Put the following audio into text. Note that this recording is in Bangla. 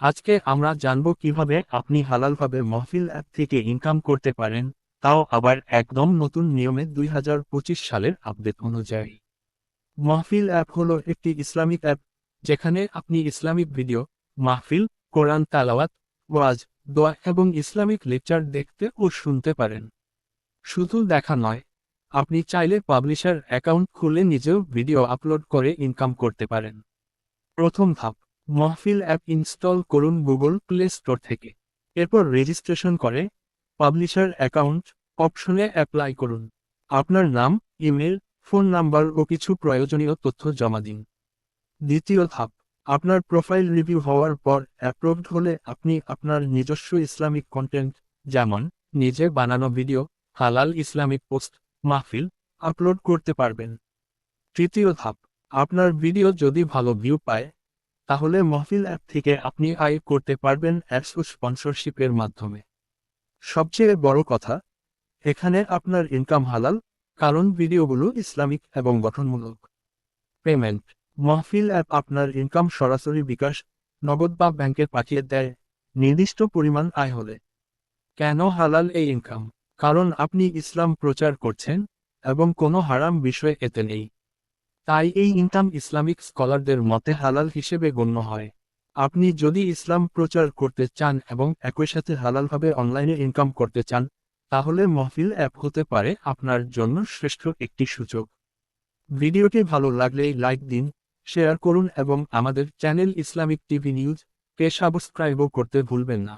আজকে আমরা জানব কীভাবে আপনি হালালভাবে মহফিল অ্যাপ থেকে ইনকাম করতে পারেন, তাও আবার একদম নতুন নিয়মে দুই হাজার পঁচিশ সালের আপডেট অনুযায়ী। মাহফিল অ্যাপ হল একটি ইসলামিক অ্যাপ, যেখানে আপনি ইসলামিক ভিডিও, মাহফিল, কোরআন তালাওয়াত, ওয়াজ, দোয়া এবং ইসলামিক লেকচার দেখতে ও শুনতে পারেন। শুধু দেখা নয়, আপনি চাইলে পাবলিশার অ্যাকাউন্ট খুলে নিজেও ভিডিও আপলোড করে ইনকাম করতে পারেন। প্রথম ধাপ মহফিল অ্যাপ ইনস্টল করুন গুগল প্লে স্টোর থেকে। এরপর রেজিস্ট্রেশন করে, পাবলিশার অ্যাকাউন্ট অপশনে অ্যাপ্লাই করুন। আপনার নাম, ইমেল, ফোন নাম্বার ও কিছু প্রয়োজনীয় তথ্য জমা দিন। দ্বিতীয় ধাপ, আপনার প্রোফাইল রিভিউ হওয়ার পর অ্যাপ্রুভড হলে আপনি আপনার নিজস্ব ইসলামিক কন্টেন্ট, যেমন নিজে বানানো ভিডিও, হালাল ইসলামিক পোস্ট, মাহফিল, আপলোড করতে পারবেন। তৃতীয় ধাপ, আপনার ভিডিও যদি ভালো ভিউ পায় তাহলে মহফিল অ্যাপ থেকে আপনি আয় করতে পারবেন অ্যাডস ও স্পন্সরশিপের মাধ্যমে। সবচেয়ে বড় কথা, এখানে আপনার ইনকাম হালাল, কারণ ভিডিওগুলো ইসলামিক এবং গঠনমূলক। পেমেন্ট মহফিল অ্যাপ আপনার ইনকাম সরাসরি বিকাশ, নগদ বা ব্যাংকে পাঠিয়ে দেয়, নির্দিষ্ট পরিমাণ আয় হলে। কেন হালাল এই ইনকাম কারণ আপনি ইসলাম প্রচার করছেন, এবং কোনো হারাম বিষয় এতে নেই। তাই এই ইনকাম ইসলামিক স্কলারদের মতে হালাল হিসেবে গণ্য হয়। আপনি যদি ইসলাম প্রচার করতে চান এবং একই সাথে হালালভাবে অনলাইনে ইনকাম করতে চান, তাহলে মহফিল অ্যাপ হতে পারে আপনার জন্য শ্রেষ্ঠ একটি সুযোগ। ভিডিওটি ভালো লাগলে লাইক দিন, শেয়ার করুন এবং আমাদের চ্যানেল ইসলামিক টিভি নিউজ কে সাবস্ক্রাইবও করতে ভুলবেন না।